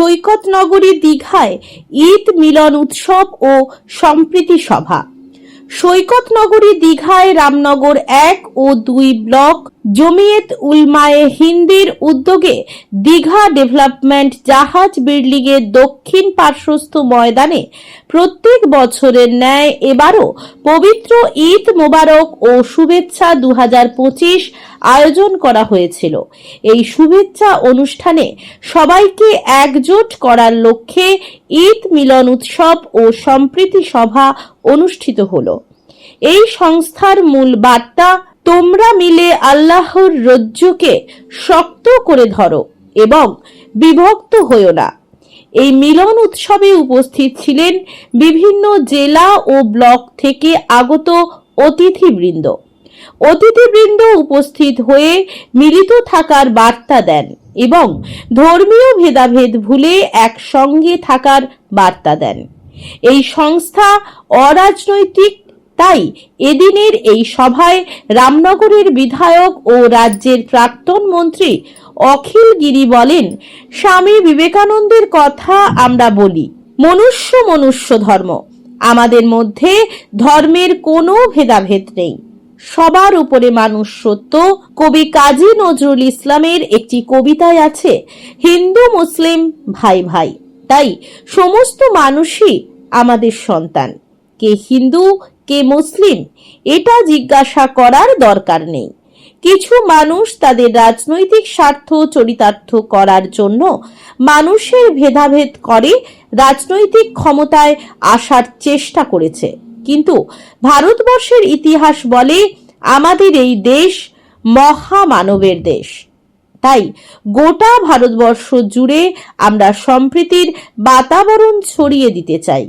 সৈকত নগরী দীঘায় ঈদ মিলন উৎসব ও সম্প্রীতি সভা। সৈকত নগরী দীঘায় রামনগর এক ও দুই ব্লক জমিয়েত উলমায়ে হিন্দির উদ্যোগে দীঘা ডেভেলপমেন্ট জাহাজ বিল্ডিংয়ের দক্ষিণ পার্শ্বস্থ ময়দানে প্রত্যেক বছরের ন্যায় এবারও পবিত্র ঈদ মোবারক ও শুভেচ্ছা দুহাজার পঁচিশ আয়োজন করা হয়েছিল। এই শুভেচ্ছা অনুষ্ঠানে সবাইকে একজোট করার লক্ষ্যে ঈদ মিলন উৎসব ও সম্প্রীতি সভা অনুষ্ঠিত হল। এই সংস্থার মূল বার্তা তোমরা মিলে আল্লাহর রজ্জুকে শক্ত করে ধরো এবং বিভক্ত হইও না। এই মিলন উৎসবে উপস্থিত ছিলেন বিভিন্ন জেলা ও ব্লক থেকে আগত অতিথিবৃন্দ। অতিথিবৃন্দ উপস্থিত হয়ে মিলিত থাকার বার্তা দেন এবং ধর্মীয় ভেদাভেদ ভুলে একসঙ্গে থাকার বার্তা দেন। এই সংস্থা অরাজনৈতিক তাই এদিনের এই সভায় রামনগরের বিধায়ক ও রাজ্যের প্রাক্তন মন্ত্রী অখিল গিরি বলেন, স্বামী বিবেকানন্দের কথা আমরা বলি, মনুষ্য মনুষ্য ধর্ম। আমাদের মধ্যে ধর্মের কোনো ভেদাভেদ নেই। সবার উপরে মানুষ সত্য। কবি কাজী নজরুল ইসলামের একটি কবিতায় আছে, হিন্দু, মুসলিম, ভাই ভাই। তাই সমস্ত মানুষই আমাদের সন্তান। কে হিন্দু কে মুসলিম, এটা জিজ্ঞাসা করার দরকার নেই। কিছু মানুষ তাদের রাজনৈতিক স্বার্থ চরিতার্থ করার জন্য মানুষের ভেদাভেদ করে রাজনৈতিক ক্ষমতায় আসার চেষ্টা করেছে। কিন্তু ভারতবর্ষের ইতিহাস বলে আমাদের এই দেশ মহামানবের দেশ। তাই গোটা ভারতবর্ষ জুড়ে আমরা সম্প্রীতির বাতাবরণ ছড়িয়ে দিতে চাই।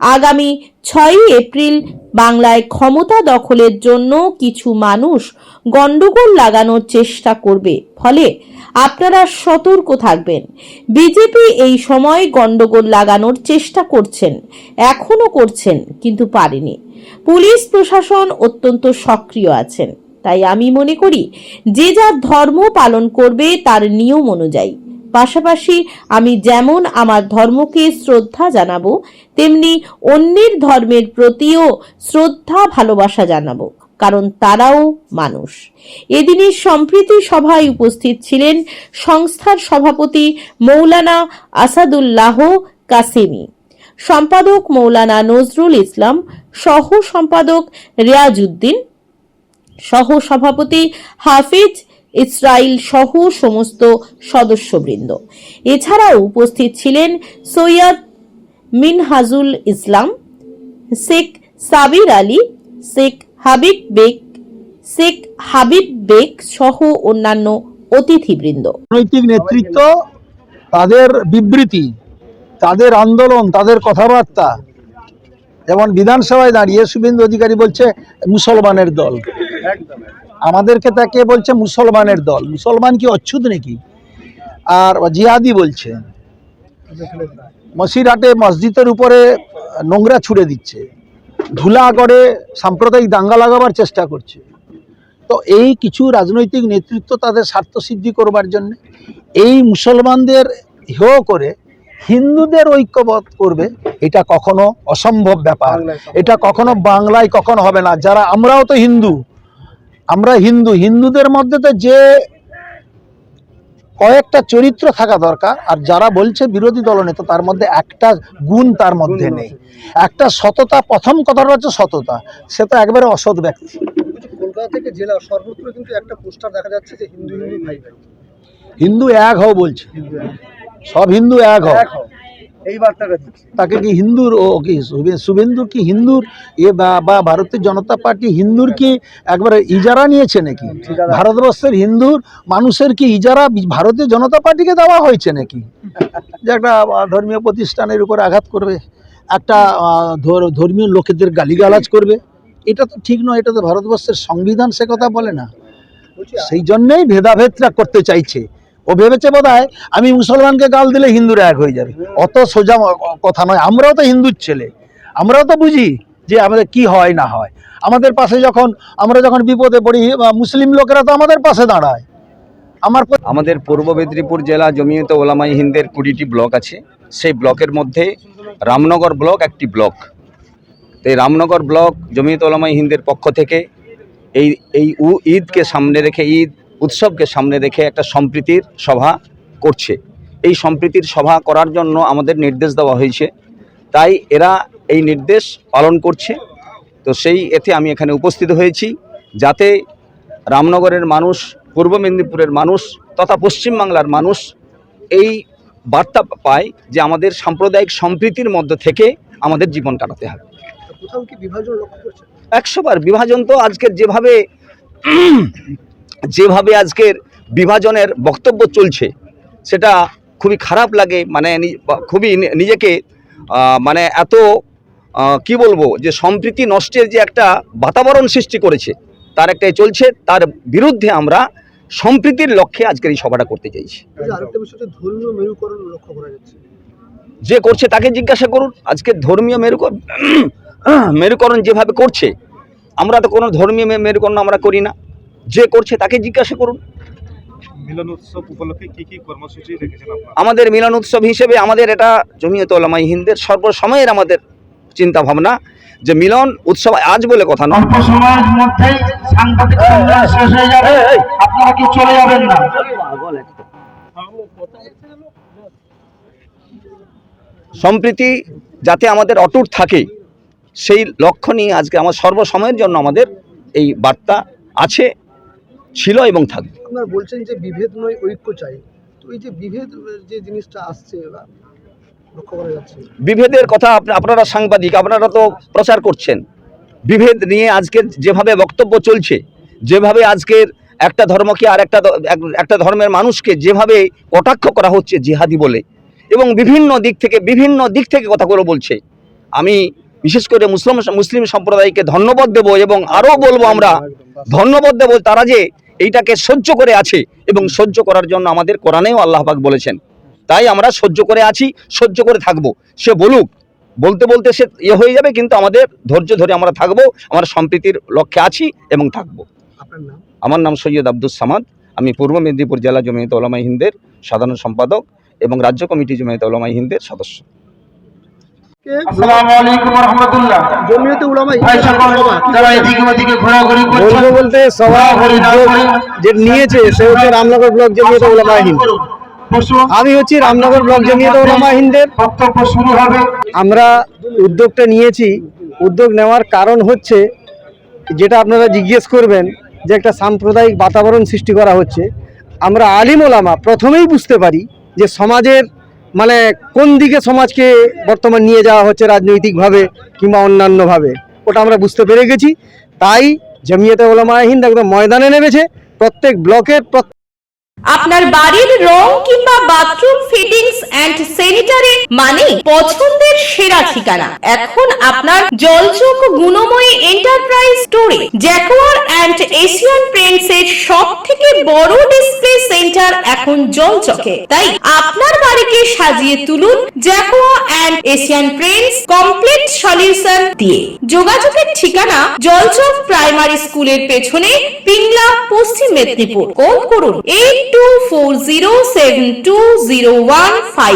আগামী ছয়ই এপ্রিল বাংলায় ক্ষমতা দখলের জন্য কিছু মানুষ গন্ডগোল লাগানোর চেষ্টা করবে। ফলে আপনারা সতর্ক থাকবেন। বিজেপি এই সময় গন্ডগোল লাগানোর চেষ্টা করছেন, এখনও করছেন, কিন্তু পারেনি। পুলিশ প্রশাসন অত্যন্ত সক্রিয় আছেন। তাই আমি মনে করি, যে যার ধর্ম পালন করবে তার নিয়ম অনুযায়ী। পাশাপাশি আমি যেমন আমার ধর্মকে শ্রদ্ধা জানাব, তেমনি অন্যের ধর্মের প্রতিও শ্রদ্ধা, ভালোবাসা জানাব, কারণ তারাও মানুষ। এদিনের সম্প্রীতি সভায় উপস্থিত ছিলেন সংস্থার সভাপতি মৌলানা আসাদুল্লাহ কাসেমি, সম্পাদক মৌলানা নজরুল ইসলাম সহ সম্পাদক রিয়াজউদ্দিন সহ সভাপতি হাফিজ ইসরাইল সহ সমস্ত সদস্যবৃন্দ। এছাড়াও উপস্থিত ছিলেন সৈয়দ মিনহাজুল ইসলাম, শেখ সাবির আলী, শেখ হাবিব বেগ, শেখ হাবিব বেগ সহ অন্যান্য অতিথিবৃন্দ। রাজনৈতিক নেতৃত্ব, তাদের বিবৃতি, তাদের আন্দোলন, তাদের কথাবার্তা, যেমন বিধানসভায় দাঁড়িয়ে শুভেন্দু অধিকারী বলছে মুসলমানের দল। আমাদেরকে তাকে বলছে মুসলমানের দল। মুসলমান কি অচ্ছুত নাকি? আর জিহাদি বলছে। মসিরহাটে মসজিদের উপরে নোংরা ছুড়ে দিচ্ছে। ধুলা করে সাম্প্রদায়িক দাঙ্গা লাগাবার চেষ্টা করছে। তো এই কিছু রাজনৈতিক নেতৃত্ব তাদের স্বার্থ সিদ্ধি করবার জন্য এই মুসলমানদের হেয় করে হিন্দুদের ঐক্যবদ্ধ করবে এটা কখনো অসম্ভব ব্যাপার। এটা কখনো বাংলায় কখনো হবে না। যারা আমরাও তো হিন্দু আমরা হিন্দু হিন্দুদের মধ্যে তো যে কয়েকটা চরিত্র থাকা দরকার আর যারা বলছে বিরোধী দলনেতা তার মধ্যে একটা গুণ তার মধ্যে নেই। একটা সততা প্রথম কথাটা হচ্ছে সততা। সে তো একবারে অসৎ ব্যক্তি। কলকাতা থেকে জেলা সর্বত্র কিন্তু একটা পোস্টার দেখা যাচ্ছে যে হিন্দু হিন্দু ভাই ভাই হিন্দু এক হও বলছে। সব হিন্দু এক হও। এই বার্তাটা দিচ্ছে? তাকে কি হিন্দুর ও কি শুভে- শুভেন্দুর কি হিন্দুর? এ বা বা ভারতীয় জনতা পার্টি হিন্দুর কি একবারে ইজারা নিয়েছে নাকি? ভারতবর্ষের হিন্দুর মানুষের কি ইজারা ভারতীয় জনতা পার্টিকে দেওয়া হয়েছে নাকি? যে একটা ধর্মীয় প্রতিষ্ঠানের উপর আঘাত করবে একটা ধর্মীয় লোকেদের গালিগালাজ করবে এটা তো ঠিক নয় এটা তো ভারতবর্ষের সংবিধান সে কথা বলে না। সেই জন্যই ভেদাভেদটা করতে চাইছে। ও ভেবেছে বোধ আমি মুসলমানকে গাল দিলে হিন্দুরা এক হয়ে যাবে। অত সোজা কথা নয়। আমরাও তো হিন্দুর ছেলে। আমরাও তো বুঝি যে আমাদের কি হয় না হয়। আমাদের পাশে যখন, আমরা যখন বিপদে পড়ি মুসলিম লোকেরা তো আমাদের পাশে দাঁড়ায়। আমার আমাদের পূর্ব মেদিনীপুর জেলা জমিয়ত ওলামাই হিন্দের কুড়িটি ব্লক আছে। সেই ব্লকের মধ্যে রামনগর ব্লক একটি ব্লক। তো এই রামনগর ব্লক জমিয়ত ওলামাই হিন্দের পক্ষ থেকে এই এই ঈদকে সামনে রেখে ঈদ উৎসবকে সামনে রেখে একটা সম্প্রীতির সভা করছে। এই সম্প্রীতির সভা করার জন্য আমাদের নির্দেশ দেওয়া হয়েছে। তাই এরা এই নির্দেশ পালন করছে। তো সেই এতে আমি এখানে উপস্থিত হয়েছি। যাতে রামনগরের মানুষ পূর্ব মেদিনীপুরের মানুষ তথা পশ্চিমবাংলার মানুষ এই বার্তা পায় যে আমাদের সাম্প্রদায়িক সম্প্রীতির মধ্যে থেকে আমাদের জীবন কাটাতে হবে। কোথাও কি বিভাজন লক্ষ্য করছে একশোবার বিভাজন তো আজকের যেভাবে যেভাবে আজকের বিভাজনের বক্তব্য চলছে সেটা খুবই খারাপ লাগে মানে খুবই নিজেকে মানে এত কি বলব যে সম্প্রীতি নষ্টের যে একটা বাতাবরণ সৃষ্টি করেছে তার একটাই চলছে তার বিরুদ্ধে আমরা সম্প্রীতির লক্ষ্যে আজকের এই সভাটা করতে চাইছি। যাচ্ছে। যে করছে তাকে জিজ্ঞাসা করুন আজকে ধর্মীয় মেরুকরণ মেরুকরণ যেভাবে করছে আমরা তো কোনো ধর্মীয় মেরুকরণ আমরা করি না। যে করছে তাকে জিজ্ঞাসা করুন। মিলন উপলক্ষে কি কি কর্মসূচি রেখেছেন আমাদের মিলন উৎসব হিসেবে আমাদের এটা জমিয়ত ওলামাই হিন্দের সর্বসময়ের আমাদের চিন্তা ভাবনা যে মিলন উৎসব আজ বলে কথা নয়। অল্প সময়ের মধ্যেই সাংবাদিক সম্মেলন শেষ হয়ে যাবে। আপনারা কি চলে যাবেন না? সম্প্রীতি যাতে আমাদের অটুট থাকে সেই লক্ষ্য নিয়ে আজকে আমার সর্বসময়ের জন্য আমাদের এই বার্তা আছে। ছিল এবং থাকবে। আপনারা বলছেন যে বিভেদ নয় ঐক্য চাই। তো এই যে বিভেদ যে জিনিসটা আসছে বিভেদের কথা আপনারা সাংবাদিক আপনারা তো প্রচার করছেন। বিভেদ নিয়ে আজকের যেভাবে বক্তব্য চলছে যেভাবে আজকের একটা ধর্মকে আর একটা একটা ধর্মের মানুষকে যেভাবে কটাক্ষ করা হচ্ছে জিহাদি বলে এবং বিভিন্ন দিক থেকে বিভিন্ন দিক থেকে কথাগুলো বলছে আমি বিশেষ করে মুসলিম মুসলিম সম্প্রদায়কে ধন্যবাদ দেব এবং আরও বলব আমরা ধন্যবাদ দেব তারা যে এইটাকে সহ্য করে আছে এবং সহ্য করার জন্য আমাদের কোরআনেও আল্লাহ পাক বলেছেন। তাই আমরা সহ্য করে আছি সহ্য করে থাকব। সে বলুক বলতে বলতে সে ইয়ে হয়ে যাবে কিন্তু আমাদের ধৈর্য ধরে আমরা থাকব আমরা সম্প্রীতির লক্ষ্যে আছি এবং থাকব। আমার নাম সৈয়দ আব্দুল সামাদ। আমি পূর্ব মেদিনীপুর জেলা জমিয়ত ওলামাই হিন্দের সাধারণ সম্পাদক এবং রাজ্য কমিটি জমিয়ত ওলামাই হিন্দের সদস্য। আসসালামু আলাইকুম রহমতুল্লাহ জমিয়তে উলামা ভাই সকল যারা এদিকে ওদিকে ঘোরাঘুরি করছেন বলতে সভা ঘোরাঘুরি না উদ্যোগ করে যে নিয়েছে সে হচ্ছে রামনগর ব্লক জমিয়ত ওলামা হিন্দ। আমি হচ্ছি রামনগর ব্লক জমিয়ত ওলামা হিন্দের। বক্তব্য শুরু হবে। আমরা উদ্যোগটা নিয়েছি। উদ্যোগ নেওয়ার কারণ হচ্ছে যেটা আপনারা জিজ্ঞেস করবেন যে একটা সাম্প্রদায়িক বাতাবরণ সৃষ্টি করা হচ্ছে। আমরা আলিম ওলামা প্রথমেই বুঝতে পারি যে সমাজের মানে কোন দিকে সমাজকে বর্তমান নিয়ে যাওয়া হচ্ছে রাজনৈতিকভাবে কিংবা অন্যান্যভাবে, ওটা আমরা বুঝতে পেরে গেছি। তাই জমিয়তে ওলামা হিন্দ একদম ময়দানে নেমেছে, প্রত্যেক ব্লকের আপনার বাড়ির রং কিংবা বাথরুম ফিটিংস এন্ড স্যানিটারি মানে পছন্দের সেরা ঠিকানা। এখন আপনার জলচোখ গুণময়ী এন্টারপ্রাইজ স্টোরে জ্যাকোয়ার এন্ড এশিয়ান পেন্টস এর সব থেকে বড় ডিসপ্লে সেন্টার এখন জলচকে। তাই আপনার বাড়িকে সাজিয়ে তুলুন Jaquar and Asian Paints complete solution দিয়ে। যোগাযোগের ঠিকানা জলচক প্রাইমারি স্কুলের পেছনে পিংলা, পশ্চিম মেদিনীপুর। কল করুন eight two four zero seven two zero one five.